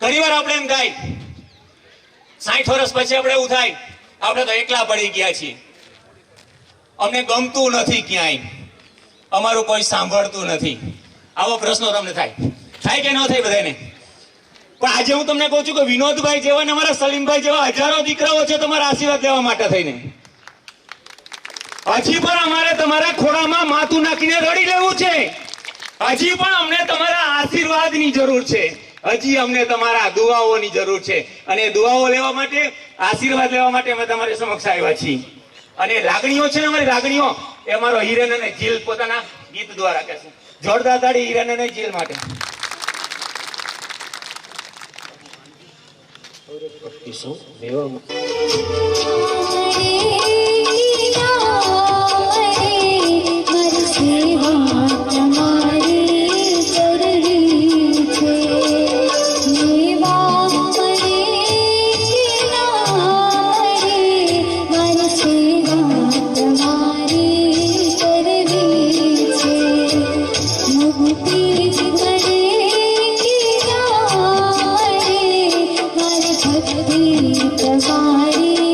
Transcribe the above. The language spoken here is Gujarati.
ઘણી વાર આપણે એમ થાય, સાઠ વર્ષ પછી આપણે એવું થાય, આપણે તો એકલા પડી ગયા છીએ. અમને ગમતું નથી ક્યાંય. અમારું કોઈ સાંભળતું નથી. આવો પ્રશ્નો તમને થાય. થાય કે ન થાય બધાને પણ આજે હું તમને કહું છું કે વિનોદભાઈ જેવા ને અમારા સલીમભાઈ જેવા હજારો દીકરાઓ છે તમારા આશીર્વાદ લેવા માટે થઈને. હજી પણ અમારે તમારા ખોળામાં માથું નાખીને રડી લેવું છે. હજી પણ અમને તમારા આશીર્વાદની જરૂર છે. હજી અમને તમારા દુઆઓની જરૂર છે. અને દુવાઓ દુઆઓ લેવા માટે આશીર્વાદ લેવા માટે અમે તમારી સમક્ષ આવ્યા છીએ. અને લાગણીઓ છે ને અમારી લાગણીઓ એ અમારો હિરેન અને જીલ પોતાના ગીત દ્વારા કહેશે. જોરદાર તાળી હિરેન અને જીલ માટે. ભક્તિ તમારી